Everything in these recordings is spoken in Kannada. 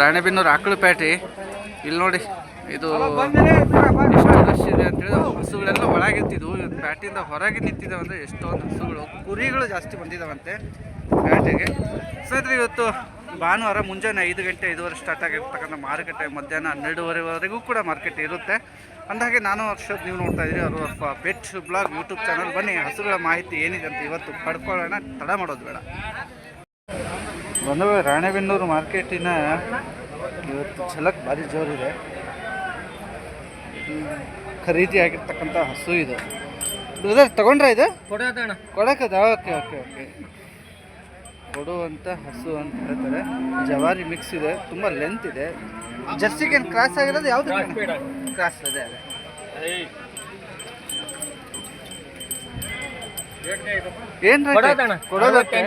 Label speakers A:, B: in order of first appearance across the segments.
A: ರಾಣೆಬೆನ್ನೂರು ಆಕಳುಪೇಟೆ. ಇಲ್ಲಿ ನೋಡಿ ಇದು ಎಷ್ಟು ರಶ್ ಇದೆ ಅಂತೇಳಿ ಹಸುಗಳೆಲ್ಲ ಒಳಗಿರ್ತಿದ್ವು. ಇವತ್ತು ಪ್ಯಾಟಿಂದ ಹೊರಗೆ ನಿಂತಿದ್ದಾವೆ ಅಂದರೆ ಎಷ್ಟೊಂದು ಹಸುಗಳು. ಕುರಿಗಳು ಜಾಸ್ತಿ ಬಂದಿದ್ದಾವಂತೆ ಪೇಟೆಗೆ ಸರ್ ಇವತ್ತು ಭಾನುವಾರ ಮುಂಜಾನೆ ಐದು ಗಂಟೆ ಐದುವರೆ ಸ್ಟಾರ್ಟ್ ಆಗಿರ್ತಕ್ಕಂಥ ಮಾರುಕಟ್ಟೆ ಮಧ್ಯಾಹ್ನ ಹನ್ನೆರಡುವರೆವರೆಗೂ ಕೂಡ ಮಾರ್ಕೆಟ್ ಇರುತ್ತೆ. ಅಂದಾಗೆ ನಾನು ವರ್ಷದ ನೀವು ನೋಡ್ತಾ ಇದ್ದೀರಿ ಅವರು ಪೆಟ್ ಬ್ಲಾಗ್ ಯೂಟ್ಯೂಬ್ ಚಾನಲ್. ಬನ್ನಿ ಹಸುಗಳ ಮಾಹಿತಿ ಏನಿದೆ ಅಂತ ಇವತ್ತು ಪಡ್ಕೊಳ್ಳೋಣ. ತಡ ಮಾಡೋದು ಬೇಡ. ಬಂದವೆ ರಾಣೆಬೆನ್ನೂರು ಮಾರ್ಕೆಟಿನ ಇವತ್ತು ಛಲಕ್ ಭಾರಿ ಜೋರಿದೆ. ಖರೀದಿ ಆಗಿರ್ತಕ್ಕಂಥ ಹಸು ಇದು. ಬ್ರದರ್ ತಗೊಂಡ್ರ ಇದು?
B: ಕೊಡೋದಣ್ಣ
A: ಕೊಡಕದ ಓಕೆ ಓಕೆ ಓಕೆ. ಕೊಡುವಂಥ ಹಸು ಅಂತ ಹೇಳ್ತಾರೆ. ಜವಾರಿ ಮಿಕ್ಸ್ ಇದೆ ತುಂಬ ಲೆಂತ್ ಇದೆ. ಜರ್ಸಿಗೆ ಏನು ಕ್ರಾಸ್ ಆಗಿರೋದು ಯಾವುದು? ಕ್ರಾಸ್ ಅದೇ ಅದೇ. ಏನು
B: ಕೊಡೋದಣ್ಣ.
A: ಕೊಡೋದಕ್ಕೆ.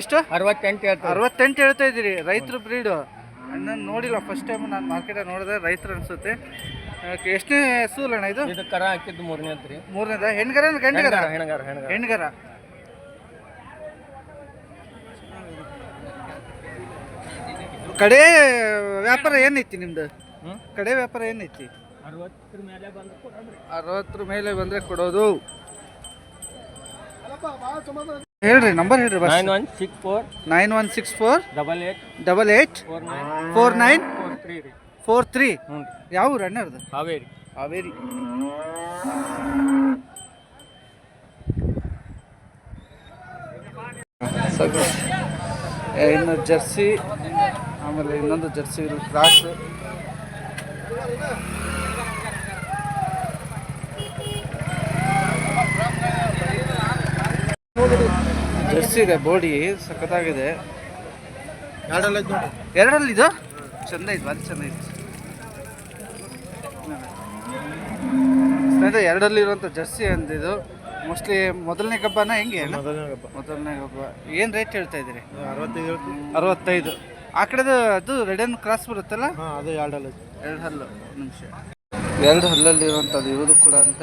A: ಎಷ್ಟು?
B: ಅರವತ್ತೆಂಟು ಹೇಳ್ತಾ
A: ಅರವತ್ತೆಂಟು ಹೇಳ್ತಾ ಇದ್ದೀರಿ. ರೈತರು ಬ್ರೀಡು. ಅಣ್ಣ ನೋಡಿಲ್ಲ ಫಸ್ಟ್ ಟೈಮ್ ನಾನು ಮಾರ್ಕೆಟ್ ನೋಡಿದೆ ರೈತರು ಅನ್ಸುತ್ತೆ. ಎಷ್ಟನೇ ಸೂಲ್ ಅಣ್ಣ ಇದು?
B: ಇದು ಕರ ಹಾಕಿದ್ದು ಮೂರನೇ ರೀ.
A: ಮೂರನೇದ? ಹೆಣ್ಗರ ಗಂಡಗರ?
B: ಹೆಣಗಾರ ಹೆಣಗಾರ
A: ಹೆಣ್ಗರ. ಕಡೆ ವ್ಯಾಪಾರ ಏನೈತಿ ನಿಮ್ದು? ಕಡೆ ವ್ಯಾಪಾರ ಏನೈತಿ
B: ಅರವತ್ತರ ಮೇಲೆ ಬಂದ್ರೆ ಕೊಡೋದ್ರಿ
A: ಅರವತ್ತರ ಮೇಲೆ ಬಂದ್ರೆ ಕೊಡೋದು. ಹೇಳ್ರಿ ನಂಬರ್ ಹೇಳ್ರಿ bus.
B: Nine one six four
A: nine one six four
B: double eight
A: double eight
B: four nine
A: four nine
B: four three. ರೀ.
A: ಫೋರ್ ತ್ರೀ
B: ಹ್ಞೂ
A: ಯಾವ ಊರು ಅಣ್ಣರ್ದು
B: ಹಾವೇರಿ.
A: ಹಾವೇರಿ. ಇನ್ನು ಜರ್ಸಿ ಆಮೇಲೆ ಇನ್ನೊಂದು ಜರ್ಸಿ ಕ್ರಾಸ್ ಜರ್ಸಿ ಇದೆ ಬೋಡಿ ಸಖತ್ತಾಗಿದೆ. ಎರಡರಲ್ಲಿ ಇದು ಚಂದ ಐತೆ ಅದು ಚಂದ ಇದು ಸ್ನೇಹಿತರೆ ಎರಡರಲ್ಲಿ ಇರುವಂಥ ಜರ್ಸಿ ಅಂದಿದ್ದು. ಮೋಸ್ಟ್ಲಿ ಮೊದಲನೇ ಕಬ್ಬನ ಹೆಂಗೆ? ಮೊದಲನೇ ಕಬ್ಬ ಏನು ರೇಟ್ ಹೇಳ್ತಾ ಇದ್ದೀರಿ?
C: ಅರವತ್ತೈದು
A: ಅರವತ್ತೈದು. ಆ ಕಡೆದು ಅದು ರೆಡನ್ ಕ್ರಾಸ್ ಬರುತ್ತಲ್ಲ?
C: ಅದು ಎರಡು ಹಲ್ಲು
A: ಎರಡು ಹಲ್ಲು ಒಂದ್ ನಿಮಿಷ. ಎರಡು ಹಲ್ಲಲ್ಲಿ ಇರುವಂಥದ್ದು ಇವುದು ಕೂಡ ಅಂತ.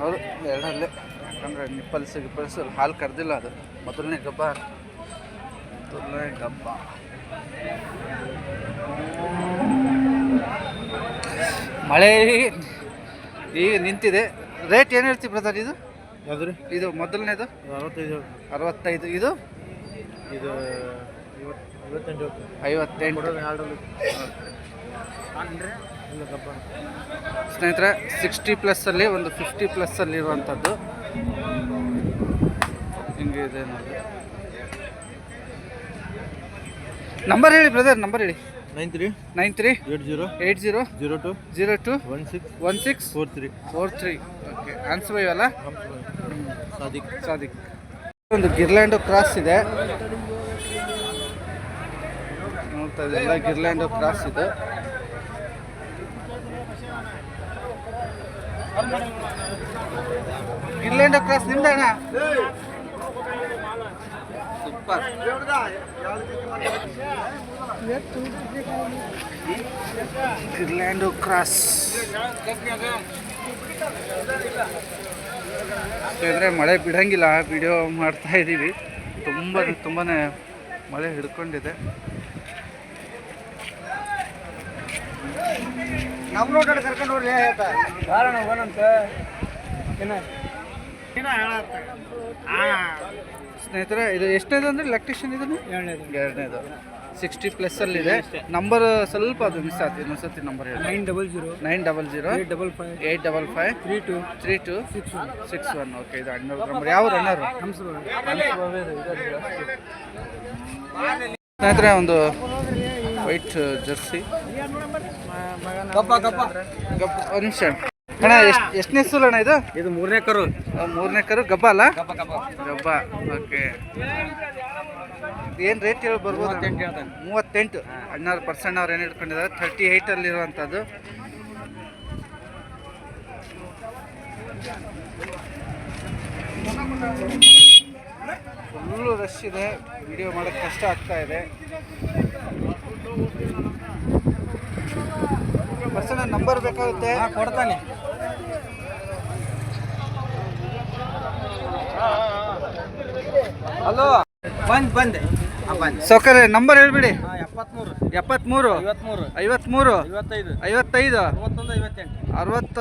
A: ಹೌದು ಎರಡು ಹಲ್ಲೆ ಯಾಕಂದ್ರೆ ನಿಪ್ಪಲ್ಸ್ ಗಿಪ್ಪಲ್ಸ್ ಹಾಲು ಕರೆದಿಲ್ಲ ಅದು. ಮೊದಲನೇ ಗಬ್ಬ. ಮೊದಲನೇ ಗಬ್ಬ. ಮಳೆ ಈಗ ನಿಂತಿದೆ. ರೇಟ್ ಏನು ಹೇಳ್ತೀವಿ ಬ್ರದರ್ ಇದು?
C: ಯಾವ್ದು ರೀ?
A: ಇದು ಮೊದಲನೇದು?
C: ಅರವತ್ತೈದು
A: ಅರವತ್ತೈದು. ಇದು?
C: ಇದು ಐವತ್ತು ಐವತ್ತೆಂಟು
A: ಐವತ್ತೆಂಟು. ಸ್ನೇಹಿತರೆ ಸಿಕ್ಸ್ಟಿ ಪ್ಲಸ್ಸಲ್ಲಿ ಒಂದು ಫಿಫ್ಟಿ ಪ್ಲಸ್ಸಲ್ಲಿ ಇರುವಂಥದ್ದು. ಹಿಂಗೆ ಇದೆ ನೋಡಿ. ನಂಬರ್ ಹೇಳಿ ಬ್ರದರ್ ನಂಬರ್ ಹೇಳಿ.
C: Nine three
A: nine three
C: eight zero
A: eight zero
C: zero two
A: zero two
C: one six
A: one six
C: four three
A: four three okay ಅನ್ಸ್ಬೈವಲ್ಲ
C: Sadiq
A: Sadiq ಒಂದು ಗಿರ್ಲ್ಯಾಂಡು ಕ್ರಾಸ್ ಇದೆ. ನೋಡ್ತಾ ಇದೆಲ್ಲ ಗಿರ್ಲ್ಯಾಂಡು ಕ್ರಾಸ್ ಇದೆ. ಗಿರ್ಲ್ಯಾಂಡು ಕ್ರಾಸ್ ನಿಮ್ದ ಅಣ್ಣ. ಸೂಪರ್ ಕ್ರಾಸ್ ಯಾಕಂದರೆ ಮಳೆ ಬಿಡಂಗಿಲ್ಲ ವಿಡಿಯೋ ಮಾಡ್ತಾ ಇದ್ದೀವಿ ತುಂಬ ತುಂಬಾ ಮಳೆ ಹಿಡ್ಕೊಂಡಿದೆ. ನಮ್ಮ ರೋಡ್ ಕರ್ಕೊಂಡು ಹೋಗ್ರಿ
B: ಕಾರಣ ಹೋಗೋಣಂತ.
A: ಸ್ನೇಹಿತರೆ ಇದು ಎಷ್ಟನೇದು ಅಂದರೆ ಎಲೆಕ್ಟ್ರಿಷಿಯನ್ ಇದನ್ನು?
B: ಎರಡನೇದು.
A: ಎರಡನೇದು. ಸಿಕ್ಸ್ಟಿ ಇದೆ. ನಂಬರ್ ಸ್ವಲ್ಪ ಅದು ಮಿಸ್ ಆಯ್ತು. ಇನ್ನೊಂದ್ಸತಿ ನಂಬರ್ ಹೇಳಿ.
B: Nine double zero
A: nine double zero
B: double five
A: eight double five
B: three two
A: three two
B: six one
A: six one okay ಇದು ಅಣ್ಣ ನಂಬರ್ ಯಾವ
B: ರನ್ನರ್
A: ಸ್ನೇಹಿತರೆ ಒಂದು ವೈಟ್ ಜರ್ಸಿ
B: ಗಪ್ಪ ಗಪ್ಪ.
A: ಗಬ್ಬ ಒಂದು ನಿಮಿಷ. ಅಣ್ಣ ಎಷ್ಟು ಎಷ್ಟನೇ ಸೂಲ್ ಅಣ್ಣ ಇದು?
B: ಇದು ಮೂರನೇ ಕರು.
A: ಮೂರನೇ ಕರು ಗಬ್ಬ ಅಲ್ಲ? ಗಬ್ಬ ಓಕೆ. ಏನು ರೇಟ್ ಹೇಳಿ ಬರ್ಬೋದು
B: ಮೂವತ್ತೆಂಟು
A: ಹಣ್ಣಾರು ಪರ್ಸೆಂಟ್ ಅವ್ರು ಏನು ಇಟ್ಕೊಂಡಿದ್ದಾರೆ? ಥರ್ಟಿ ಏಯ್ಟಲ್ಲಿ ಇರುವಂಥದ್ದು ಫುಲ್ಲು ರಶ್ ಇದೆ. ವಿಡಿಯೋ ಮಾಡೋಕ್ಕೆ ಕಷ್ಟ ಆಗ್ತಾ ಇದೆ. ಪರ್ಸನ್ ನಂಬರ್ ಬೇಕಾಗುತ್ತೆ.
B: ಕೊಡ್ತಾನೆ. ಹಲೋ. ಬಂದ್ ಬಂದೆ.
A: ಸೌಕರ್ಯ ನಂಬರ್ ಹೇಳ್ಬಿಡಿ.
B: ಎಪ್ಪತ್ಮೂರು.
A: ಎಪ್ಪತ್ತ್ಮೂರು
B: ಐವತ್ಮೂರು.
A: ಐವತ್ತ್ಮೂರು
B: ಐವತ್ತೈದು.
A: ಐವತ್ತೈದು.
B: ಅರವತ್ತೊಂದು ಐವತ್ತೆಂಟು.
A: ಅರವತ್ತ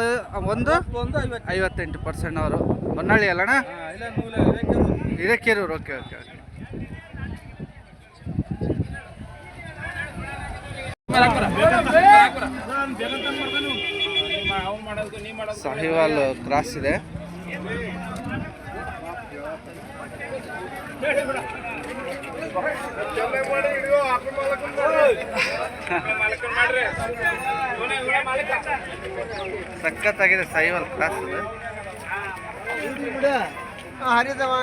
A: ಒಂದು?
B: ಒಂದು ಐವತ್ತು
A: ಐವತ್ತೆಂಟು ಪರ್ಸೆಂಟ್ ಅವರು. Honnali ಅಲ್ಲಣ್ಣ? Hirekerur okay okay okay Sahiwal cross ಇದೆ. ಸಖತ್ತಾಗಿದೆ ಸಾಹಿವಾಲ್ ಕ್ರಾಸ್ ಇದೆ
B: ಹರಿದವ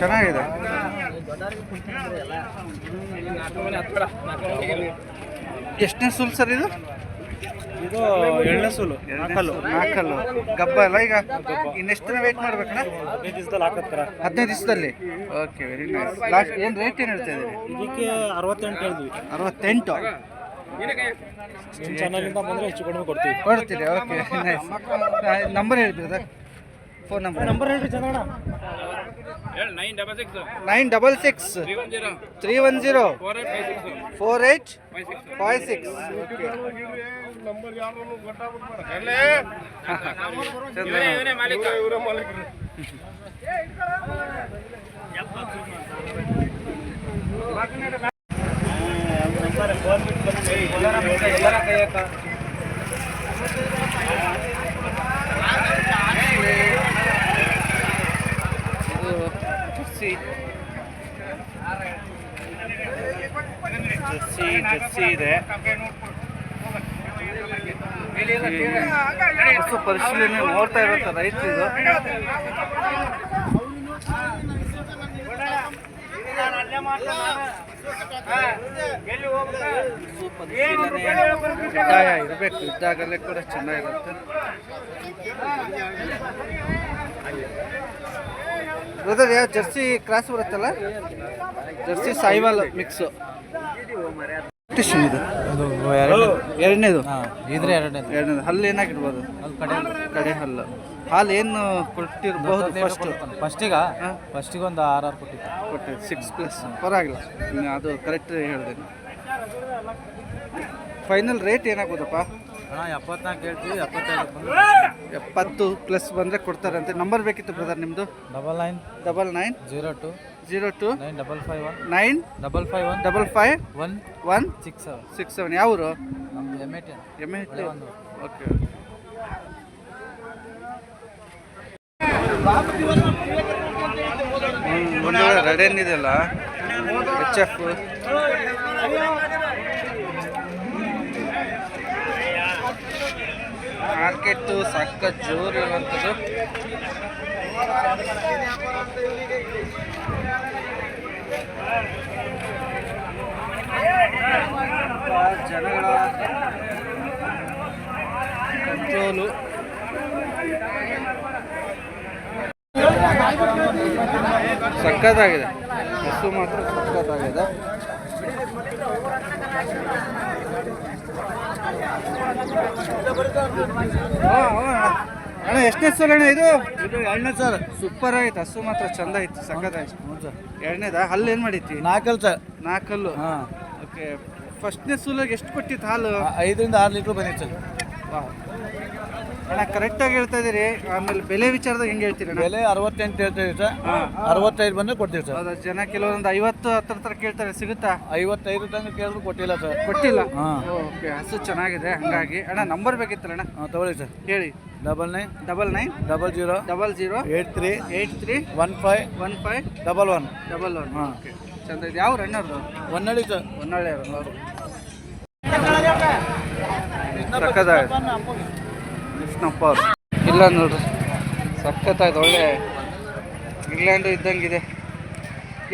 A: ಚೆನ್ನಾಗಿದೆ. ಎಷ್ಟನೇ ಸುಲ್ ಸರ್ ಇದು?
C: ಇದು ಎರಡನೇ ಸೂಲು.
A: ನಾಲ್ಕಲ್ಲು ನಾಲ್ಕಲ್ಲು ಗಬ್ಬ ಅಲ್ಲ ಈಗ? ಇನ್ನೆಷ್ಟು ದಿನ ವೇಟ್ ಮಾಡ್ಬೇಕಣ್ಣ?
C: ಹದಿನೈದು ದಿವಸದಲ್ಲಿ ಹಾಕತ್ತರ
A: ಹದಿನೈದು ದಿವಸದಲ್ಲಿ? ಓಕೆ ವೆರಿ ನೈಸ್ ಲಾಸ್ಟ್ ಏನು ರೇಟ್ ಏನು ಹೇಳ್ತಾ ಇದ್ದೀರಿ?
C: ಇದಕ್ಕೆ ಅರವತ್ತೆಂಟು ಹೇಳಿದ್ವಿ.
A: ಅರವತ್ತೆಂಟು?
C: ನಿಮ್ಮ ಚಾನಲಿಂದ ಬಂದರೆ ಹೆಚ್ಚು ಕಡಿಮೆ ಕೊಡ್ತೀವಿ.
A: ಕೊಡ್ತೀರಿ ಓಕೆ ನೈಸ್ ನಂಬರ್ ಹೇಳ್ತೀರಾ? ಫೋನ್ ನಂಬರ್
C: ನಂಬರ್ ಹೇಳ್ರಿ Chandranna.
A: Nine double six three one zero four eight five six ಇದು ಜರ್ಸಿ ಜರ್ಸಿ ಇದೆ. ಪರಿಶೀಲನೆ ನೋಡ್ತಾ ಇರುತ್ತೆ ರೈತರು ಕಡ್ಡಾಯ ಇರಬೇಕು, ಇದ್ದಾಗಲೇ ಕೂಡ ಚೆನ್ನಾಗಿರುತ್ತೆ. ಬ್ರದರ್ ಯಾವ ಜರ್ಸಿ ಕ್ರಾಸ್ ಬರುತ್ತಲ್ಲ? ಜರ್ಸಿ ಸಾಯಿವಾಲ್ ಮಿಕ್ಸು ಇದು? ಎರಡನೇದು?
C: ಇದ್ರೆ ಎರಡನೇದು.
A: ಎರಡನೇದು. ಹಲ್ಲು ಏನಾಗಿರ್ಬೋದು? ಕಡೆ ಹಲ್ಲು. ಹಾಲು ಏನು ಕೊಟ್ಟಿರ್ಬೋದು ಫಸ್ಟ್
C: ಫಸ್ಟಿಗ ಫಸ್ಟಿಗೆ ಒಂದು ಆರ್ ಆರು ಕೊಟ್ಟಿತ್ತು
A: ಕೊಟ್ಟೆ ಸಿಕ್ಸ್ ಪ್ಲಸ್ ಪರವಾಗಿಲ್ಲ. ಅದು ಕರೆಕ್ಟ್ ಹೇಳಿದೆ ಫೈನಲ್ ರೇಟ್ ಏನಾಗ್ಬೋದಪ್ಪ?
C: ಅಣ್ಣ ಎಪ್ಪತ್ನಾಲ್ಕು ಹೇಳ್ತೀವಿ ಎಪ್ಪತ್ತೈದು
A: ಎಪ್ಪತ್ತು ಪ್ಲಸ್ ಬಂದರೆ ಕೊಡ್ತಾರಂತೆ. ನಂಬರ್ ಬೇಕಿತ್ತು ಬ್ರದರ್ ನಿಮ್ಮದು
C: double nine
A: double nine
C: zero two
A: zero two
C: nine double five one.
A: Nine
C: double five one.
A: Double five
C: one
A: one
C: six seven.
A: Six seven. ಯಾವರು?
C: ನಮ್ಮ M A T
A: M A
C: T
A: okay. ಒಂದು ರೆಡ್ ರೆಡ್ ಏನಿದೆಯಲ್ಲ ಎಚ್ ಎಫ್ ಮಾರ್ಕೆಟು ಸಕ್ಕ ಜೋರು ಇರುವಂಥದ್ದು ಜನಗಳ ಕಂಟ್ರೋಲು ಸಖತ್ತಾಗಿದೆ ಬಸ್ಸು ಮಾತ್ರ ಸಖತ್ತಾಗಿದೆ ಹಾ, ಅಣ್ಣ. ಎಷ್ಟನೇ ಸಲ ಅಣ್ಣ ಇದು?
C: ಇದು ಎರಡನೇ ಸರ್
A: ಸೂಪರ್ ಆಯ್ತು ಹಸು ಮಾತ್ರ ಚಂದ ಆಯ್ತು ಸಂಗತ
C: ಎರಡನೇದಾ? ಸರ್
A: ಎರಡನೇದ ಹಲ್ಲು ಏನು ಮಾಡೈತಿ
C: ನಾಲ್ಕಲ್ ಸರ್.
A: ನಾಲ್ಕಲ್ಲು
C: ಹಾಂ.
A: ಓಕೆ ಫಸ್ಟ್ನೇ ಸೂಲಾಗ ಎಷ್ಟು ಕೊಟ್ಟಿತ್ತು ಹಾಲು?
C: ಐದರಿಂದ ಆರು ಲೀಟ್ರ್ ಬಂದಿತ್ತು ಸರ್.
A: ಅಣ್ಣ ಕರೆಕ್ಟಾಗಿ ಹೇಳ್ತಾ ಇದೀರಿ ಆಮೇಲೆ ಬೆಲೆ ವಿಚಾರದಾಗ ಹೆಂಗೆ ಹೇಳ್ತೀರಿ ಅಣ್ಣ?
C: ಬೆಲೆ ಅರವತ್ತೆಂಟು ಹೇಳ್ತೀವಿ ಸರ್. ಅರವತ್ತೈದು ಬಂದರೆ ಕೊಡ್ತೀವಿ ಸರ್.
A: ಅದು ಜನ ಕೆಲವೊಂದು ಐವತ್ತು ಹತ್ರ ತರ ಕೇಳ್ತಾರೆ ಸಿಗುತ್ತಾ?
C: ಐವತ್ತೈದು ತಂದು ಕೇಳಿದ್ರು ಕೊಟ್ಟಿಲ್ಲ ಸರ್.
A: ಕೊಟ್ಟಿಲ್ಲ?
C: ಹಾಂ.
A: ಓಕೆ ಹಸು ಚೆನ್ನಾಗಿದೆ ಹಂಗಾಗಿ. ಅಣ್ಣ ನಂಬರ್ ಬೇಕಿತ್ತಲ್ಲ ಅಣ್ಣ?
C: ಹಾಂ ತಗೊಳ್ಳಿ ಸರ್.
A: ಹೇಳಿ.
C: Double nine
A: double nine
C: double zero
A: double zero
C: eight three
A: eight three
C: one five
A: one five
C: double one.
A: Double one.
C: ಹಾಂ.
A: ಓಕೆ. ಚಂದ ಇದು. ಯಾವ ರನ್ನರ್ದು
C: ಒನ್ನಡಿ ಸರ್.
A: ಹೊನ್ನಾಳಿ ಅವರು. ಸಕ್ಕತ್ತಾಗಿದೆ ಕೃಷ್ಣಪ್ಪ ಅವರು. ಇಲ್ಲ ನೋಡ್ರಿ. ಸಖತ್ತಾಯ್ತು ಒಳ್ಳೆ ಇಂಗ್ಲೆಂಡು ಇದ್ದಂಗಿದೆ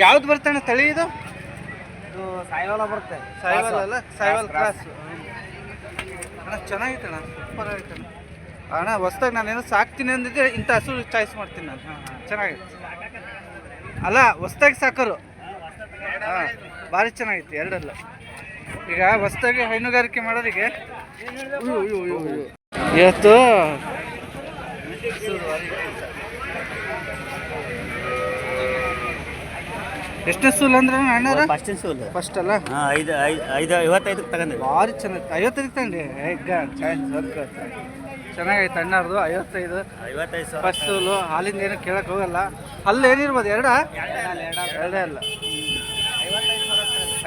A: ಯಾವ್ದು ಬರ್ತಾನೆ ತಳಿ ಇದು?
B: ಇದು ಸಾಯಿವಾಲ ಬರುತ್ತೆ.
A: ಸಾಯಿವಾಲ್ ಅಲ್ಲ? ಸಾಯಿವಾಲ್ ಕ್ರಾಸ್ ಅಣ್ಣ ಚೆನ್ನಾಗಿತ್ತು ಅಣ್ಣ ಸೂಪರ್ ಆಗಿತ್ತು ಅಣ್ಣ. ಅಣ್ಣ ಹೊಸ್ದಾಗಿ ನಾನೇನೋ ಸಾಕ್ತೀನಿ ಅಂದಿದ್ದೆ ಇಂಥ ಹಸು ಚಾಯ್ಸ್ ಮಾಡ್ತೀನಿ ನಾನು. ಚೆನ್ನಾಗಿತ್ತು ಅಲ್ಲ ಹೊಸ್ದಾಗಿ ಸಾಕೋರು. ಹಾಂ. ಭಾರಿ ಚೆನ್ನಾಗಿತ್ತು ಎರಡಲ್ಲ. ಈಗ ಹೊಸ್ದಾಗಿ ಹೈನುಗಾರಿಕೆ ಮಾಡೋರಿಗೆ ಇವತ್ತು ಎಷ್ಟೇ ಸೂಲ್ ಅಂದ್ರೆ ಅಣ್ಣ
B: ಫಸ್ಟ್ ಸೂಲ್?
A: ಫಸ್ಟ್ ಅಲ್ಲ?
B: ಹಾಂ ಐದು ಐದು ಐವತ್ತೈದು ತಗೊಂಡೆ.
A: ಭಾರಿ ಚೆನ್ನಾಗಿ ಐವತ್ತೈದು ತಗೊಂಡೆ. ಚೆನ್ನಾಗೈತೆ ಅಣ್ಣರ್ದು ಐವತ್ತೈದು.
B: ಐವತ್ತೈದು
A: ಫಸ್ಟ್ ಸೂಲು. ಹಾಲಿಂದ ಏನು ಕೇಳಕ್ಕೆ ಹೋಗಲ್ಲ. ಅಲ್ಲಿ ಏನಿರ್ಬೋದು ಎರಡ? ಎರಡೇ ಅಲ್ಲ.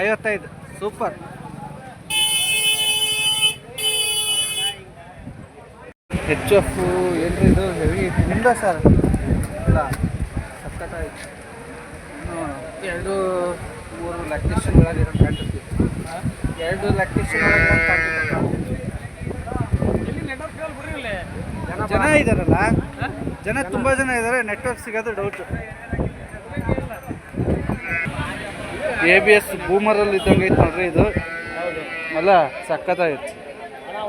A: ಐವತ್ತೈದು. ಸೂಪರ್. ಹೆಚ್ ಎಫು ಏನ್ರಿ ಇದು? ಹೆವಿ ನಿಮ್ದ ಸರ್. ಇಲ್ಲ. ಸಖತ್ತಾಯ್ತು. ಇನ್ನು ಎರಡು ಮೂರು ಲ್ಯಾಕ್ಟೇಷನ್ ಒಳಗೆ ಕಾಣ್ತೈತಿ. ಎರಡು ಲ್ಯಾಕ್ಟೇಷನ್ ಜನ ಇದಾರಲ್ಲ? ಜನ ತುಂಬಾ ಜನ ಇದ್ದಾರೆ ನೆಟ್ವರ್ಕ್ ಸಿಗೋದು ಡೌಟ್ ಎ ಬಿ ಎಸ್ ಬೂಮರಲ್ಲಿ ಇದ್ದಂಗೆ ಐತೆ ನೋಡ್ರಿ ಇದು. ಅಲ್ಲ ಸಖತ್ತಾಗಿತ್ತು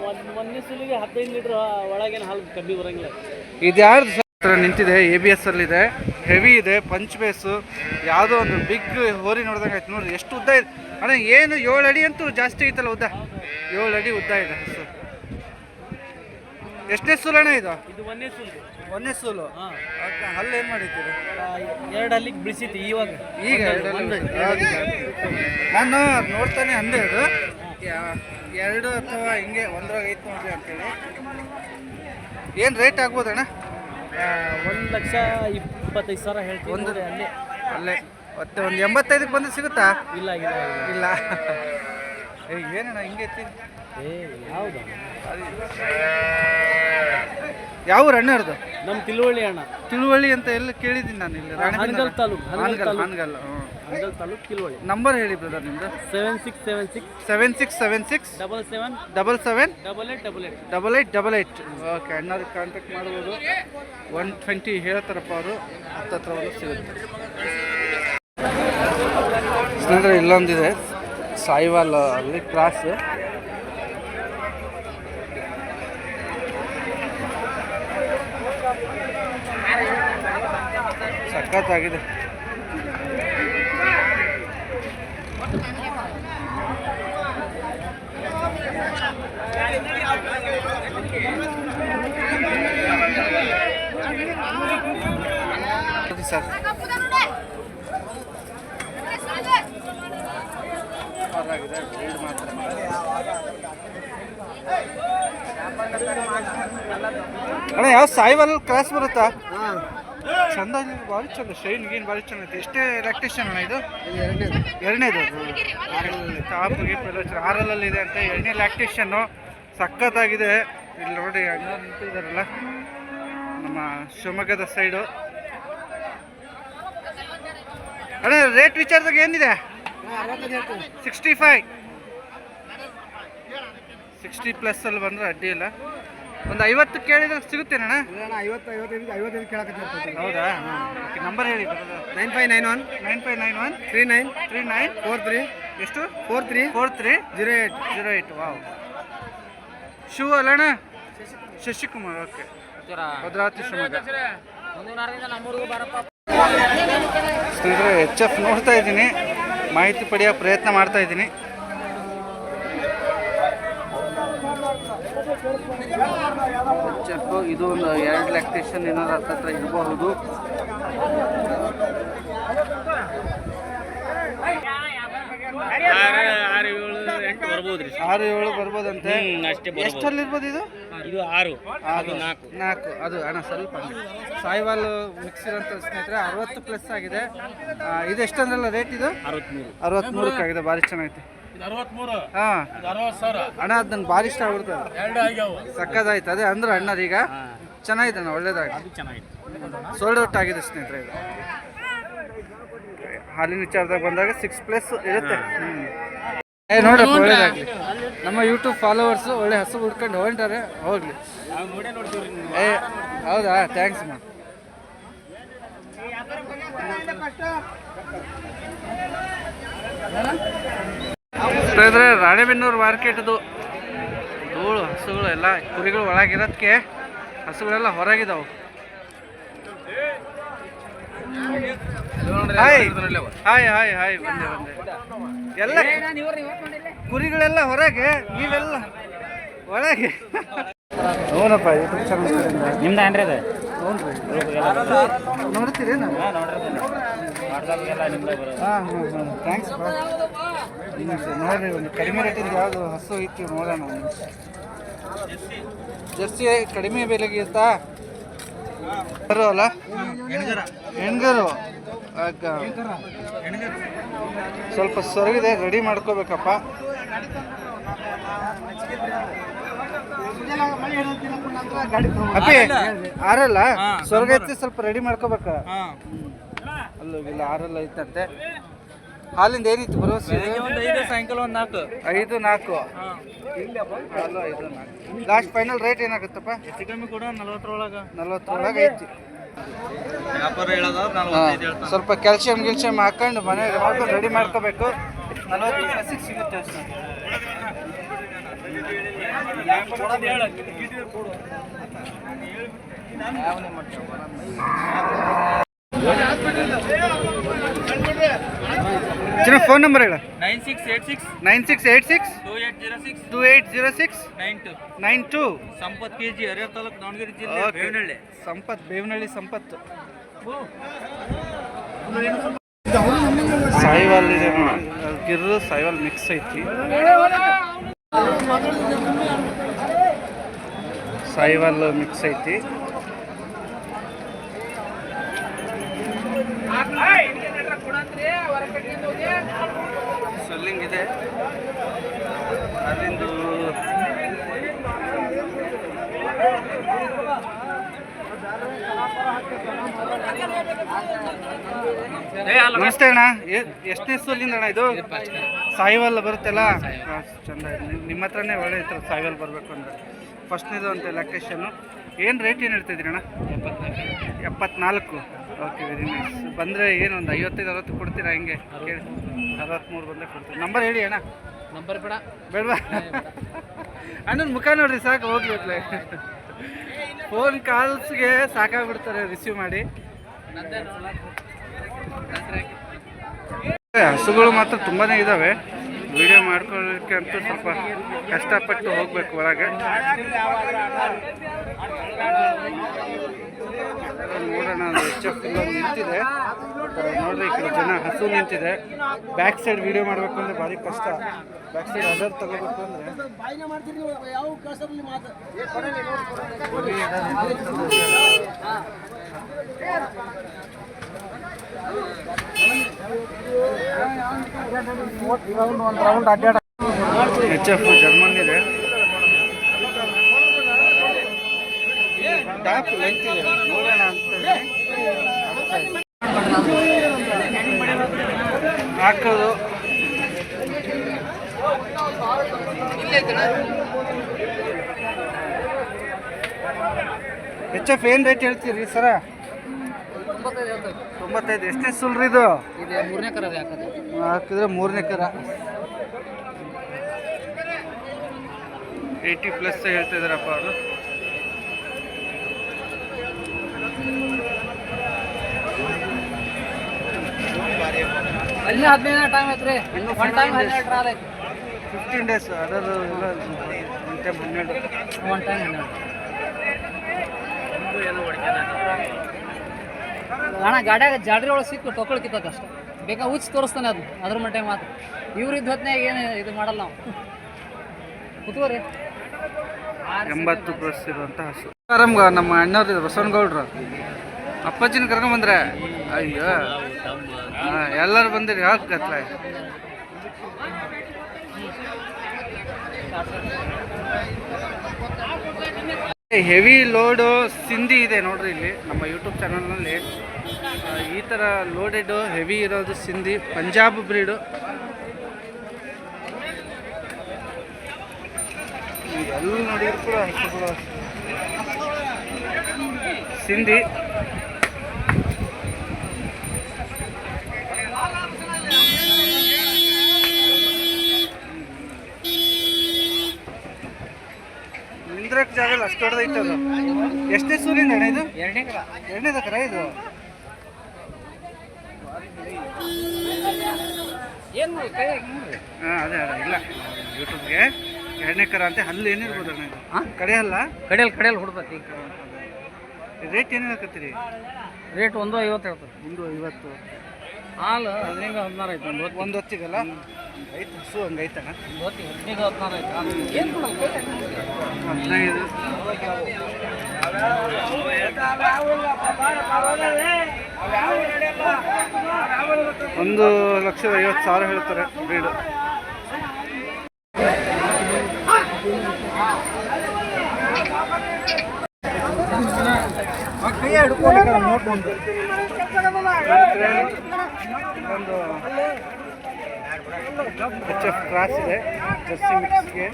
C: ಒಂದು ಒಂದೇ ಸುಲಿಗೆ ಹದಿನೈದು ಲೀಟ್ರ್ ಒಳಗೇನು ಹಾಲು ಕಮ್ಮಿ ಬರಂಗಿಲ್ಲ.
A: ಇದು ಯಾರ್ದು ಹತ್ರ ನಿಂತಿದೆ ಎ ಬಿ ಎಸ್ ಅಲ್ಲಿ ಇದೆ. ಹೆವಿ ಇದೆ ಪಂಚ್ ಬೇಸು ಯಾವುದೋ ಒಂದು ಬಿಗ್ ಹೋರಿ ನೋಡ್ದಂಗೆ ಆಯ್ತು ನೋಡ್ರಿ. ಎಷ್ಟು ಉದ್ದ ಇದೆ. ಅಣ್ಣ ಏನು ಏಳು ಅಡಿ ಅಂತೂ ಜಾಸ್ತಿ ಐತಲ್ಲ ಉದ್ದ? ಏಳು ಅಡಿ ಉದ್ದ ಇದೆ ಹಸು ಎಷ್ಟೇ ಸೂಲು ಅಣ್ಣ ಇದು?
C: ಇದು ಒಂದೇ ಸುಲಿಗೆ
A: ಒಂದೇ ಸೂಲು?
C: ಹಾಂ.
A: ಹಲ್ಲು ಏನು ಮಾಡಿದ್ದೀರಿ?
C: ಎರಡು ಅಲ್ಲಿ ಬಿಡಿಸಿತ್ತು ಇವಾಗ
A: ಈಗ? ನಾನು ನೋಡ್ತಾನೆ ಅಂದೆ ಅದು ಎರಡು ಅಥವಾ ಹಿಂಗೆ ಒಂದ್ರಾಗ ಐತೆ ನೋಡ್ರಿ ಅಂತೇಳಿ. ಏನು ರೇಟ್ ಆಗ್ಬೋದಣ್ಣ?
C: ಒಂದು ಲಕ್ಷ ಇಪ್ಪತ್ತೈದು ಸಾವಿರ ಹೇಳ್ತೀವಿ
A: ಒಂದು-
C: ಅಲ್ಲಿ.
A: ಅಲ್ಲೇ. ಮತ್ತೆ ಒಂದು ಎಂಬತ್ತೈದಕ್ಕೆ ಬಂದು ಸಿಗುತ್ತಾ?
C: ಇಲ್ಲ ಇಲ್ಲ ಇಲ್ಲ.
A: ಏನಣ್ಣ ಹಿಂಗೆ ಐತಿ?
C: ಏ ಹೌದು
A: ಯಾವ ಅಣ್ಣರ್ದು
C: ನಮ್ಮ ತಿಳುವಳ್ಳಿ ಅಣ್ಣ.
A: ತಿಳುವಳ್ಳಿ ಅಂತ ಎಲ್ಲ ಕೇಳಿದ್ದೀನಿ ನಾನು ಇಲ್ಲಿ
C: ಹಾನಗಲ್ ತಾಲೂಕು ಹಾನಗಲ್
A: ಹಾನಗಲ್
C: ತಾಲೂಕು ಕಿಲ್ವಳ್ಳಿ.
A: ನಂಬರ್ ಹೇಳಿ ಬ್ರದರ್ ನಿಮ್ದು.
C: Seven six seven six
A: seven six seven six
C: double seven
A: double seven
C: double eight double eight
A: double eight double eight okay ಅಣ್ಣವ್ರಿಗೆ contact ಮಾಡ್ಬೋದು. ಒನ್ ಟ್ವೆಂಟಿ ಹೇಳ್ತಾರಪ್ಪ ಅವರು. ಹತ್ತತ್ರ ಅವರು ಸಿಗುತ್ತೆ. ಸ್ನೇಹಿತರೆ ಇಲ್ಲೊಂದಿದೆ. ಸಾಯಿವಾಲ್ ಅಲ್ಲಿ ಕ್ರಾಸ್ ಸಖತ್ತಾಗಿದೆ ಸರ್ ಪರವಾಗಿದೆ ಇದು ಮಾತ್ರ ಅಣ್ಣ ಯಾವ ಸಾಯಿವಾಲ್ ಕ್ರಾಸ್ ಬರುತ್ತಾ? ಚಂದ ಭಾರಿ ಚಂದ ಶೈನ್ ಗೀನ್ ಭಾರಿ ಚಂದ ಐತೆ. ಎಷ್ಟೇ ಎಲೆಕ್ಟ್ರಿಷಿಯನ್ ಅಣ್ಣ ಇದು? ಎರಡನೇದು. ಟಾಪ್ ಗೀಪ್ ಎಲ್ಲ ಚ- ಆರಲ್ಲಲ್ಲಿ ಇದೆ ಅಂತ ಎರಡನೇ ಎಲೆಕ್ಟ್ರಿಷಿಯನ್ನು ಸಖತ್ತಾಗಿದೆ. ಇಲ್ಲಿ ನೋಡಿ ಅಣ್ಣ ನಿಂತಿದ್ದಾರಲ್ಲ ನಮ್ಮ ಶಿವಮೊಗ್ಗದ ಸೈಡು ಅಣ್ಣ ರೇಟ್ ವಿಚಾರದಾಗ ಏನಿದೆ? ಸಿಕ್ಸ್ಟಿ ಫೈವ್ ಸಿಕ್ಸ್ಟಿ ಪ್ಲಸ್ ಅಲ್ಲಿ ಬಂದ್ರೆ ಅಡ್ಡಿ ಇಲ್ಲ. ಒಂದು ಐವತ್ತು ಕೇಳಿದ್ರೆ ಸಿಗುತ್ತೇನಣ್ಣ?
B: ಐವತ್ತು ಐವತ್ತೈದು ಐವತ್ತೈದು ಕೇಳಕತ್ತೀವಿ
A: ಹೌದಾ? ನಂಬರ್ ಹೇಳಿ
B: nine five nine one.
A: Nine five nine one.
B: Three nine.
A: Three nine.
B: Four three.
A: ಎಷ್ಟು?
B: Four three.
A: Four three.
B: Zero eight.
A: Zero eight wow. Shiva ಅಲ್ಲಣ್ಣ? Shashikumar okay. Bhadravati Shivamogga ಸ್ನೇಹಿತರೆ ಎಚ್ ಎಫ್ ನೋಡ್ತಾ ಇದ್ದೀನಿ. ಮಾಹಿತಿ ಪಡೆಯೋ ಪ್ರಯತ್ನ ಮಾಡ್ತಾ ಇದ್ದೀನಿ. ಎಫ್ ಇದು ಒಂದು ಎರಡು ಲ್ಯಾಕ್ಟೇಷನ್ ಏನಾದ್ರು ಹತ್ತತ್ರ ಇರಬಹುದು.
C: ಆರು ಏಳು
A: ಬರ್ಬೋದಂತೆ.
C: ಅಷ್ಟೇ
A: ಎಷ್ಟಲ್ಲಿ ಇರ್ಬೋದು ಇದು?
C: ಇದು ಆರು.
A: ಅದು ನಾಲ್ಕು. ನಾಲ್ಕು. ಅದು ಅಣ್ಣ ಸ್ವಲ್ಪ ಸಾಯಿವಾಲ್ ಮಿಕ್ಸ್ ಇರೋಂಥ ಸ್ನೇಹಿತರೆ ಅರವತ್ತು ಪ್ಲಸ್ ಆಗಿದೆ. ಇದು ಎಷ್ಟಂದ್ರಲ್ಲ ರೇಟ್ ಇದು? ಅರವತ್ತ್ಮೂರು ಅರವತ್ತ್ಮೂರಕ್ಕಾಗಿದೆ ಭಾರಿ ಚೆನ್ನಾಗೈತೆ. ಅಣ್ಣ ಅದನ್ನ ಭಾರಿ ಇಷ್ಟ ಆಗ್ಬಿಡ್ತದೆ. ಸಕ್ಕದಾಯ್ತು. ಅದೇ ಅಂದ್ರೆ ಅಣ್ಣರೀಗ ಚೆನ್ನಾಗಿದೆ ಅಣ್ಣ ಒಳ್ಳೇದಾಗಿ. ಸೋಲ್ಡ್ ಔಟ್ ಆಗಿದೆ ಸ್ನೇಹಿತರೆ ಇದು. ಹಾಲಿನ ವಿಚಾರದಾಗ ಬಂದಾಗ ಸಿಕ್ಸ್ ಪ್ಲಸ್ ಇರುತ್ತೆ. ಏ ನೋಡ್ರಪ್ಪ ಒಳ್ಳೇದಾಗಲಿ. ನಮ್ಮ ಯೂಟ್ಯೂಬ್ ಫಾಲೋವರ್ಸ್ ಒಳ್ಳೆ ಹಸು ಹುಡ್ಕೊಂಡು ಹೊಂಟಾರೆ ಹೋಗ್ಲಿ.
C: ನಾವು ನೋಡೇ ನೋಡ್ತೀವಿ
A: ಏ ಹೌದಾ? ಥ್ಯಾಂಕ್ಸ್ ಮಾ ಸ್ನೇಹಿತರೆ ರಾಣೆಬೆನ್ನೂರು ಮಾರ್ಕೆಟ್ದು ಧೂಳು ಹಸುಗಳು ಎಲ್ಲ ಕುರಿಗಳು ಒಳಗಿರೋದಕ್ಕೆ ಹಸುಗಳೆಲ್ಲ ಹೊರಗಿದಾವು. ಹಾಯ್ ಹಾಯ್ ಹಾಯ್ ಹಾಯ್ ಬಂದೆ ಬಂದೆ. ಎಲ್ಲ ಕುರಿಗಳೆಲ್ಲ ಹೊರಗೆ ನೀವೆಲ್ಲ ಒಳಗೆ. ನೋನಪ್ಪ ಯೂಟ್ಯೂಬ್ ಚಾನಲ್
C: ನಿಮ್ದು ಏನ್ರಿ ಅದು
A: ನೋಡ್ತೀರಿ ಹಾಂ ಹಾಂ ಹಾಂ. ಥ್ಯಾಂಕ್ಸ್ ನೋಡಿರಿ ಒಂದು ಕಡಿಮೆ ರೇಟಿಂದ ಯಾವುದು ಹಸು ಐತಿ ನೋಡೋಣ. ಜರ್ಸಿ ಕಡಿಮೆ ಬೆಲೆಗೆ ಇರ್ತಾ? ಅಲ್ಲ? ಹೆಣ್ಗರು. ಸ್ವಲ್ಪ ಸೊರಗಿದೆ ರೆಡಿ ಮಾಡ್ಕೋಬೇಕಪ್ಪ. ಅಪ್ಪಿ ಆರಲ್ಲ ಸೊರಗೈತಿ ಸ್ವಲ್ಪ ರೆಡಿ ಮಾಡ್ಕೋಬೇಕ. ಅಲ್ಲೋಗಿಲ್ಲ ಆರಲ್ಲ ಐತಂತೆ. ಹಾಲಿಂದ ಏನಿತ್ತು ಭರವಸೆ
C: ಐದು ಸಾಯಂಕಾಲ ಒಂದು ನಾಲ್ಕು.
A: ಐದು ನಾಲ್ಕು. ಹಾಲು ಐದು ನಾಲ್ಕು. ಲಾಸ್ಟ್ ಫೈನಲ್ ರೇಟ್ ಏನಾಗುತ್ತಪ್ಪ?
C: ಹೆಚ್ಚು ಕಮ್ಮಿ ಕೂಡ ನಲ್ವತ್ತರೊಳಗೆ.
A: ನಲ್ವತ್ತರೊಳಗೆ ಐತಿ.
C: ವ್ಯಾಪಾರ ಹೇಳೋದು
A: ಹಾ, ಸ್ವಲ್ಪ ಕ್ಯಾಲ್ಸಿಯಂ ಗಿಲ್ಸಿಯಂ ಹಾಕೊಂಡು ಮನೆ ಮಾಡ್ಕೊಂಡು ರೆಡಿ ಮಾಡ್ಕೋಬೇಕು. ನಲ್ವತ್ತು ಹಸಿಗೆ ಸಿಗುತ್ತೆ ಅಷ್ಟೇ. ಚಿನ್ನ ಫೋನ್ ನಂಬರ್ ಹೇಳ.
C: Nine six eight six
A: nine six eight six
C: two eight zero six
A: two eight zero six
C: nine two
A: nine two.
C: Sampath K G Harihara taluk Davanagere ಜಿಲ್ಲೆ. ಬೇವನಹಳ್ಳಿ.
A: ಸಂಪತ್ ಬೇವನಹಳ್ಳಿ ಸಂಪತ್ತು ಸಾಯಿವಾಲ್ ಇದೆ ಗಿರ್ರು ಸಾಯಿವಾಲ್ ಮಿಕ್ಸ್ ಐತಿ. ಸಾಯಿವಾಲ್ ಮಿಕ್ಸ್ ಐತಿ ಸಲ್ಲಿಂಗ್ ಇದೆ ಅಲ್ಲಿಂದು ನಮಸ್ತೆ ಅಣ್ಣ. ಎಷ್ಟನೇ ಸೋಲಿಂದ ಅಣ್ಣ ಇದು? ಸಾಯಿವಲ್ ಬರುತ್ತಲ್ಲ? ಹಾ, ಚಂದ. ನಿಮ್ಮ ಹತ್ರನೇ ಒಳ್ಳೆ ಇತ್ತು ಸಾಯಿವಲ್ ಬರಬೇಕು ಅಂದ್ರೆ. ಫಸ್ಟ್ನೇದು ಅಂತ ಲೊಕೇಶನ್ನು ಏನು ರೇಟ್ ಏನು ಹೇಳ್ತಿದ್ರಿ ಅಣ್ಣ? ಎಪ್ಪತ್ನಾಲ್ಕು. ಓಕೆ ವೆರಿ ನೈಸ್ ಬಂದರೆ ಏನು ಒಂದು ಐವತ್ತೈದು ಅರವತ್ತು ಕೊಡ್ತೀರಾ ಹಿಂಗೆ? ಅರವತ್ತ್ಮೂರು ಬಂದರೆ ಕೊಡ್ತೀರಾ. ನಂಬರ್ ಹೇಳಿ ಅಣ್ಣ.
C: ನಂಬರ್ ಬೇಡ.
A: ಬೇಡವಾ? ಅಣ್ಣನ ಮುಖ ನೋಡ್ರಿ ಸಾಕು ಹೋಗ್ಲಿ ಫೋನ್ ಕಾಲ್ಸ್ಗೆ ಸಾಕಾಗ್ಬಿಡ್ತಾರೆ ರಿಸೀವ್ ಮಾಡಿ. ಹಸುಗಳು ಮಾತ್ರ ತುಂಬಾನೇ ಇದಾವೆ. ವಿಡಿಯೋ ಮಾಡ್ಕೊಳ್ಳೋಕ್ಕೆ ಅಂತೂ ಸ್ವಲ್ಪ ಕಷ್ಟಪಟ್ಟು ಹೋಗ್ಬೇಕು ಒಳಗೆ. ನೋಡೋಣ ಹೆಚ್ಚು ನಿಂತಿದೆ. ನೋಡ್ರಿ ಜನ ಹಸು ನಿಂತಿದೆ. ಬ್ಯಾಕ್ ಸೈಡ್ ವಿಡಿಯೋ ಮಾಡಬೇಕು ಅಂದ್ರೆ ಭಾರಿ ಕಷ್ಟ. ಬ್ಯಾಕ್ ಸೈಡ್ ಅದರ್ ತಗೋಬೇಕು ಅಂದ್ರೆ. ಎಚ್ ಎಫ್ ಜರ್ಮನ್ ಇದೆ ಟಾಪ್ ಹಾಕೋದು. ಎಚ್ ಎಫ್ ಏನು ರೇಟ್ ಹೇಳ್ತೀರಿ ಸರ? ತೊಂಬತ್ತೈದು ಎಷ್ಟೇ ಸುಲ್ರಿ ಇದು?
C: ಇದೆ ಮೂರನೇ ಕರ
A: ಹಾಕಿದ್ರೆ ಮೂರನೇ ಕರ ಏಯ್ಟಿ ಪ್ಲಸ್ ಹೇಳ್ತಾ ಇದಾರಪ್ಪ ಅವರು.
C: ಅಲ್ಲಿ ಹದಿನೈದು ಟೈಮ್ ಐತ್ರಿ. ಒನ್ ಟೈಮ್ ಹನ್ನೆರಡು ರಾದ ಐತಿ
A: ಫಿಫ್ಟೀನ್ ಡೇಸ್ ಅದರ ಇಲ್ಲ ಒನ್ ಟೈಮ್ ಹನ್ನೆರಡು.
C: ಒನ್ ಟೈಮ್ ಹನ್ನೆರಡು. ಅಣ್ಣ, ಗಾಡ್ಯಾಗ ಜಾಡ್ರಿ ಒಳಗೆ ಸಿಕ್ಕು ತೊಗೊಳ್ಕಿತ್ತ ಅಷ್ಟೇ. ಬೇಕಾ ಉಚ್ಚಿ ತೋರಿಸ್ತಾನೆ ಅದು, ಅದ್ರ ಮಟ್ಟ ಮಾತು ಇವ್ರ ಇದ್ದ ಹೊತ್ನ್ಯಾಗ ಏನು ಇದು ಮಾಡಲ್ಲ ನಾವು ಕುತ್ಕೋರಿ.
A: ಎಂಬತ್ತು ಪ್ಲಸ್ ಇರುವಂಥ ಹಸು. ಆರಾಮ್ಗ ನಮ್ಮ ಅಣ್ಣವ್ರು ಬಸವನಗೌಡ್ರು. ಅಪ್ಪಾಜಿನ ಕರ್ಕೊಂಡ್ ಬಂದ್ರೆ, ಅಯ್ಯೋ ಎಲ್ಲರೂ ಬಂದಿರಿ, ಯಾಕೆ ಗತ್ಲ? ಹೆವಿ ಲೋಡು ಸಿಂಧಿ ಇದೆ ನೋಡ್ರಿ ಇಲ್ಲಿ, ನಮ್ಮ ಯೂಟ್ಯೂಬ್ ಚಾನಲ್ನಲ್ಲಿ ಈ ಥರ ಲೋಡೆಡ್ ಹೆವಿ ಇರೋದು ಸಿಂಧಿ ಪಂಜಾಬ್ ಬ್ರೀಡು ಎಲ್ಲೂ ನೋಡಿದ್ರು ಕೂಡ ಹಸುಗಳು ಸಿಂಧಿ. ನಿಂದ್ರಕ್ಕೆ ಅಷ್ಟು ದೊಡ್ಡದೈತೆ ಅದು. ಎಷ್ಟನೇ ಸೂರ್ಯನ ಅಣ್ಣ ಇದು?
C: ಎರಡನೇ ಕರ
A: ಇದು?
C: ಏನು
A: ಹಾಂ ಅದೇ ಅದೇ. ಇಲ್ಲ. ಯೂಟ್ಯೂಬ್ಗೆ ಎರಡನೇ ಕರ ಅಂತ ಹಲ್ಲು ಏನಿರ್ಬೋದು ಅಣ್ಣ ಇದು? ಕಡೆ ಅಲ್ಲ?
C: ಕಡೆಯಲ್ಲಿ ಕಡೆಯಲ್ಲಿ ಹುಡ್ಬೇಕು ಈಗ.
A: ರೇಟ್ ಏನು ಹಾಕತ್ತೀರಿ?
C: ರೇಟ್ ಒಂದು ಐವತ್ತು ಹೇಳ್ತಾರೆ.
A: ಒಂದು ಐವತ್ತು.
C: ಹಾಲು ಹದಿನೈದು ಹದಿನಾರು ಐತೆ ಒಂದು
A: ಒಂದು ಹೊತ್ತಿಗಲ್ಲ ಐತೆ ಹಸು ಹಂಗೈತಣ್ಣ
C: ಒಂದು ಹೊತ್ತಿಗೆ ಹದಿನೈದು ಹದಿನಾರು ಐತೆ. ಏನು
A: ಹದಿನೈದು. ಒಂದು ಲಕ್ಷದ ಐವತ್ತು ಸಾವಿರ ಹೇಳ್ತಾರೆ ಬೀಡು ಒಂದು ಎಚ್ ಎಫ್ ಕ್ರಾಸ್ ಇದೆ ಜರ್ಸಿ ಮಿಕ್ಸ್ಗೆ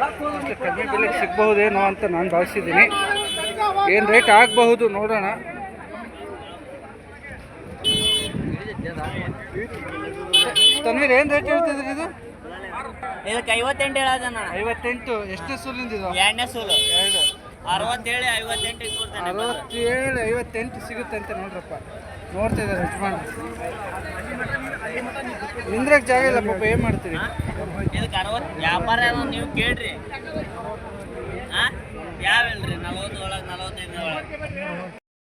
A: ಕಡಿಮೆ ಬೆಲೆಗೆ ಸಿಗಬಹುದೇನೋ ಅಂತ ನಾನು ಭಾವಿಸಿದ್ದೀನಿ. ಏನು ರೇಟ್ ಆಗಬಹುದು ನೋಡೋಣ. ತನ್ವೀರ್ ಏನು ರೇಟ್ ಹೇಳ್ತಿದ್ರಿ ಇದು?
D: ಇದಕ್ಕೆ ಐವತ್ತೆಂಟು ಹೇಳೋದಣ್ಣ
A: ಐವತ್ತೆಂಟು ಎಷ್ಟು ಸೂಲಿಂದ ಇದು?
D: ಎರಡನೇ ಸೂಲು.
A: ಎರಡು.
D: ಅರವತ್ತೇಳು ಐವತ್ತೆಂಟು
A: ಅರವತ್ತೇಳು ಐವತ್ತೆಂಟು ಸಿಗುತ್ತೆ ಅಂತ ನೋಡ್ರಪ್ಪ. ನೋಡ್ತಾ ಇದ್ದಾರೆ ಯಜಮಾನ್ರು. ನಿಂದ್ರಕ್ಕೆ ಜಾಗ ಇಲ್ಲ ಪಾಪ ಏನು ಮಾಡ್ತೀರಿ?
D: ಇದಕ್ಕೆ ಅರವತ್ತು ವ್ಯಾಪಾರ ಏನೋ ನೀವು ಕೇಳ್ರಿ. ಹಾಂ ಯಾವ ಹೇಳ್ರಿ? ನಲವತ್ತು ಒಳಗೆ. ನಲವತ್ತೈದು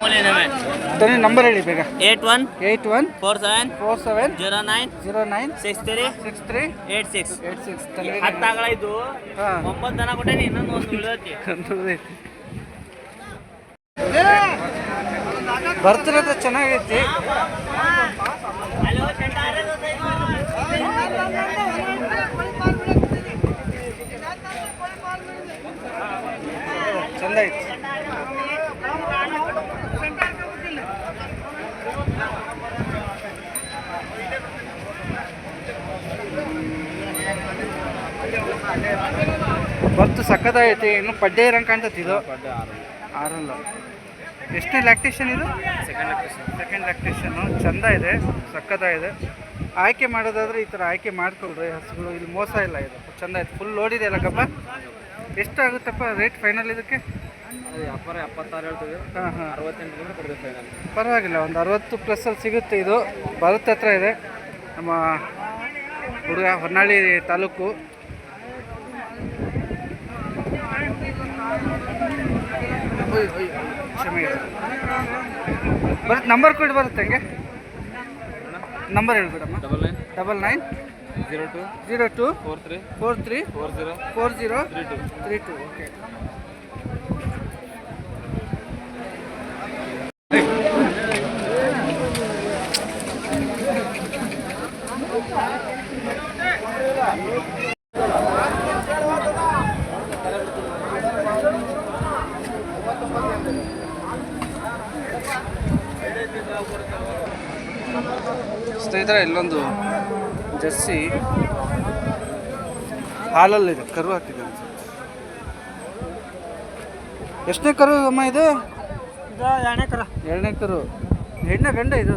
D: ಒಳಗೆ
A: ನಂಬರ್ ಹೇಳಿ ಬೇಗ.
D: Eight one
A: eight one
D: four seven
A: four seven
D: zero nine
A: zero nine
D: six three
A: six three
D: eight six.
A: Eight six
D: ಹತ್ತು ಆಗಳ ಇದು. ಒಂಬತ್ತು ಜನ ಕೊಟ್ಟೆ ಇನ್ನೊಂದು ಒಂದು ಉಳಿದೈತಿ
A: ಬರ್ತಿರೋದು ಚೆನ್ನಾಗೈತಿ
D: ಅಲ್ಲಿ ಹೋಗಿ ಸೆಂಟ ಆರಿರೋದು ಐದು.
A: ಚಂದ ಐತಿ ಬರ್ತು ಐತಿ ಇನ್ನು ಪಡ್ಡೆ ಇರಂಗೆ ಕಾಣ್ತೈತಿ ಇದು ಆರಲ್ಲ. ಎಷ್ಟನೇ ಲ್ಯಾಕ್ಟೇಷನ್ ಇದು? ಸೆಕೆಂಡ್ ಲ್ಯಾಕ್ಟೇಷನ್ನು ಚಂದ ಇದೆ ಸಕ್ಕದಾಗಿದೆ ಆಯ್ಕೆ ಮಾಡೋದಾದ್ರೆ ಈ ಥರ ಆಯ್ಕೆ ಮಾಡ್ಕೊಳ್ರಿ ಹಸುಗಳು. ಇಲ್ಲಿ ಮೋಸ ಇಲ್ಲ ಇದು. ಚಂದ ಐತೆ ಫುಲ್ ಲೋಡಿದೆ ಅಲ್ಲ ಕಬ್ಬ ಎಷ್ಟಾಗುತ್ತಪ್ಪ ರೇಟ್ ಫೈನಲ್ ಇದಕ್ಕೆ? ಹಾಂ ಹಾಂ. ಪರವಾಗಿಲ್ಲ. ಒಂದು ಅರವತ್ತು ಪ್ಲಸ್ಸಲ್ಲಿ ಸಿಗುತ್ತೆ ಇದು. ಬರುತ್ತೆ ಹತ್ರ ಇದೆ. ನಮ್ಮ ಹುಡುಗ ಹೊನ್ನಾಳಿ ತಾಲೂಕು. ಕ್ಷಮೆ. ಬರುತ್ತೆ ನಂಬರ್ ಕೊಡಿ ಬರುತ್ತೆ ಹಂಗೆ? Number ಹೇಳ್ಬಿಡಮ್ಮ.
B: Double nine
A: double nine
B: zero two
A: zero two
B: four three
A: four three
B: four zero
A: four zero
B: three two
A: three two okay ಸ್ನೇಹಿತರೆ ಇಲ್ಲೊಂದು ಜರ್ಸಿ ಹಾಲಲ್ಲಿದೆ ಕರು ಹಾಕಿದೆ. ಎಷ್ಟನೇ ಕರು ಅಮ್ಮ ಇದು?
C: ಎರಡನೇ ಕರ.
A: ಎರಡನೇ ಕರು. ಹೆಣ್ಣ ಗಂಡ ಇದು?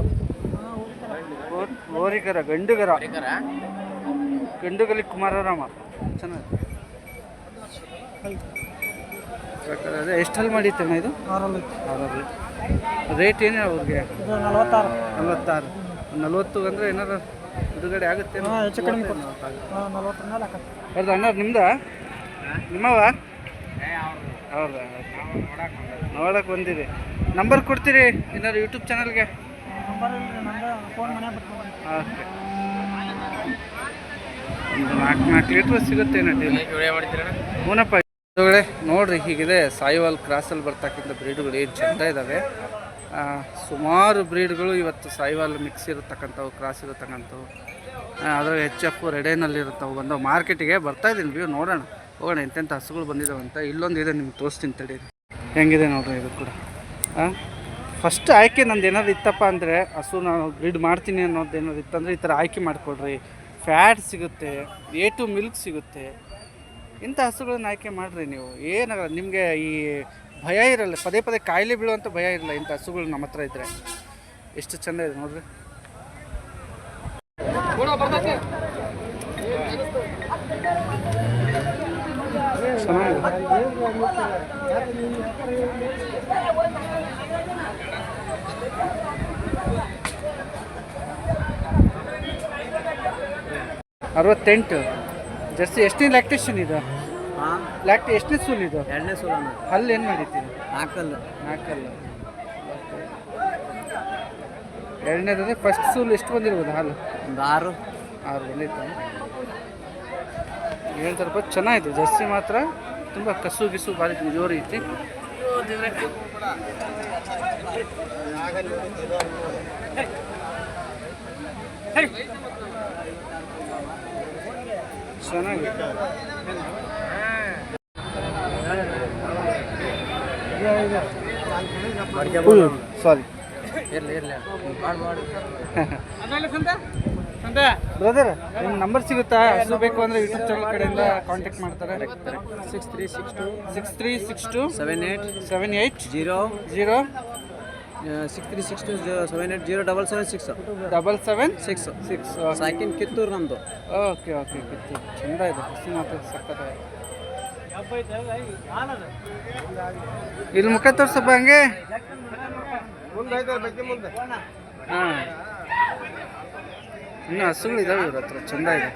A: ಓರಿಕರ ಗಂಡುಗರ ಗಂಡುಗಲಿ ಕುಮಾರರಾಮ. ಚೆನ್ನಾಗಿ ಎಷ್ಟಲ್ಲಿ ಮಾಡಿತ್ತಮ್ಮ ಇದು?
C: ಆರಲ್ಲಿ
A: ರೇಟ್ ಏನು ಅವ್ರಿಗೆ?
C: ನಲವತ್ತಾರು.
A: ನಲವತ್ತಾರು. ನಲವತ್ತು ಅಂದ್ರೆ ಏನಾರು ಬಿಡುಗಡೆ ಆಗುತ್ತೆ
C: ಹೆಚ್ಚು ಕಡಿಮೆ ನಲವತ್ತರ ಮೇಲೆ
A: ಹೌದಾ ಅಣ್ಣ ನಿಮ್ದ? ನಿಮ್ಮವ ಹೌದಾ? ನೋಡಕ್ಕೆ ಬಂದಿರಿ. ನಂಬರ್ ಕೊಡ್ತೀರಿ ಏನಾದ್ರು ಯೂಟ್ಯೂಬ್ ಚಾನಲ್ಗೆ? ಓಕೆ ಒಂದು ನಾಲ್ಕು ನಾಲ್ಕು ಲೀಟ್ರ್ ಸಿಗುತ್ತೆ ಮೂನಪ್ಪ ನೋಡ್ರಿ ಹೀಗಿದೆ ಸಾಯಿವಾಲ್ ಕ್ರಾಸಲ್ಲಿ ಬರ್ತಕ್ಕಂಥ ಬ್ರೀಡ್ಗಳು ಏನು ಚೆಂದ ಇದ್ದಾವೆ ಸುಮಾರು ಬ್ರೀಡ್ಗಳು ಇವತ್ತು ಸಾಯಿವಾಲ್ ಮಿಕ್ಸ್ ಇರತಕ್ಕಂಥವು, ಕ್ರಾಸ್ ಇರತಕ್ಕಂಥವು. ಅದರ ಎಚ್ ಎಫ್ ರೆಡೇನಲ್ಲಿ ಇರುತ್ತವು ಬಂದವು ಮಾರ್ಕೆಟಿಗೆ ಬರ್ತಾ ಇದ್ದೀನಿ ವ್ಯೂ ನೋಡೋಣ. ಹೋಗೋಣ, ಎಂತೆಂಥ ಹಸುಗಳು ಅಂತ. ಇಲ್ಲೊಂದು ಇದೆ ನಿಮ್ಗೆ ತೋರಿಸ್ತೀನಿ ತಡಿ. ಹೆಂಗಿದೆ ನೋಡ್ರಿ ಇದು ಕೂಡ. ಫಸ್ಟ್ ಆಯ್ಕೆ ನಂದು ಏನಾದ್ರು ಇತ್ತಪ್ಪ ಅಂದರೆ, ಹಸು ನಾನು ಬ್ರೀಡ್ ಮಾಡ್ತೀನಿ ಅನ್ನೋದು ಏನಾದ್ರು ಇತ್ತಂದರೆ ಈ ಥರ ಆಯ್ಕೆ ಮಾಡಿಕೊಡ್ರಿ. ಫ್ಯಾಟ್ ಸಿಗುತ್ತೆ ಎ ಟು ಮಿಲ್ಕ್ ಸಿಗುತ್ತೆ. ಇಂಥ ಹಸುಗಳನ್ನ ಆಯ್ಕೆ ಮಾಡಿರಿ ನೀವು. ಏನಾಗಲ್ಲ, ನಿಮಗೆ ಈ ಭಯ ಇರಲ್ಲ. ಪದೇ ಪದೇ ಕಾಯಿಲೆ ಬೀಳುವಂಥ ಭಯ ಇರಲ್ಲ ಇಂಥ ಹಸುಗಳು ನಮ್ಮ ಹತ್ರ ಇದ್ದರೆ ಎಷ್ಟು ಚೆಂದ ಇದೆ ನೋಡ್ರಿ. ಅರವತ್ತೆಂಟು. ಜರ್ಸಿ ಎಷ್ಟನೇ ಲ್ಯಾಕ್ಟೇಷನ್ ಇದು? ಲ್ಯಾಕ್ಟ್ ಎಷ್ಟನೇ ಸೂಲ್ ಇದು?
E: ಎರಡನೇ ಸುಲ್
A: ಹಲ್ಲು ಏನು ಮಾಡಿದ್ದೀರಿ?
E: ನಾಲ್ಕಲ್ಲ.
A: ನಾಲ್ಕಲ್ಲ. ಎರಡನೇದಂದ್ರೆ ಫಸ್ಟ್ ಸುಲ್ ಎಷ್ಟು ಬಂದಿರ್ಬೋದು ಹಾಲು?
E: ಒಂದು ಆರು.
A: ಆರು ಬಂದಿತ್ತು. ಹೇಳ್ತಾರೆ ರೂಪಾಯಿ. ಚೆನ್ನಾಗಿದೆ. ಜರ್ಸಿ ಮಾತ್ರ ತುಂಬ ಕಸು ಗಿಸು ಭಾರಿ ಜೋರು ಐತಿ. ಚೆನ್ನಾಗಿದೆ. ಸಾರಿ ಬ್ರದರ್ ನಿಮ್ಮ ನಂಬರ್ ಸಿಗುತ್ತಾ? ಹಸು ಬೇಕು ಅಂದರೆ ಯೂಟ್ಯೂಬ್ ಚಾನಲ್ ಕಡೆಯಿಂದ ಕಾಂಟ್ಯಾಕ್ಟ್ ಮಾಡ್ತಾರೆ.
E: Six three six two
A: six three six two
E: seven eight
A: seven eight
E: zero
A: zero
E: six three six two seven eight zero double seven six
A: double seven
E: six
A: six
E: ಸಾಕಿನ್ Kittur ನಮ್ಮದು
A: ಓಕೆ ಓಕೆ ಕಿತ್ತೂರು ಚಂದ ಇದೆ. ಹಸು ಸಕ್ಕತ್ತಾಗಿದೆ ಇಲ್ಲಿ ಮುಖ ತೋರ್ಸಪ್ಪ ಹಂಗೆ? ಹಾಂ. ಇನ್ನು ಹಸುಗಳಿದಾವೆ ಇವ್ರ ಹತ್ರ ಚಂದ ಇದೆ.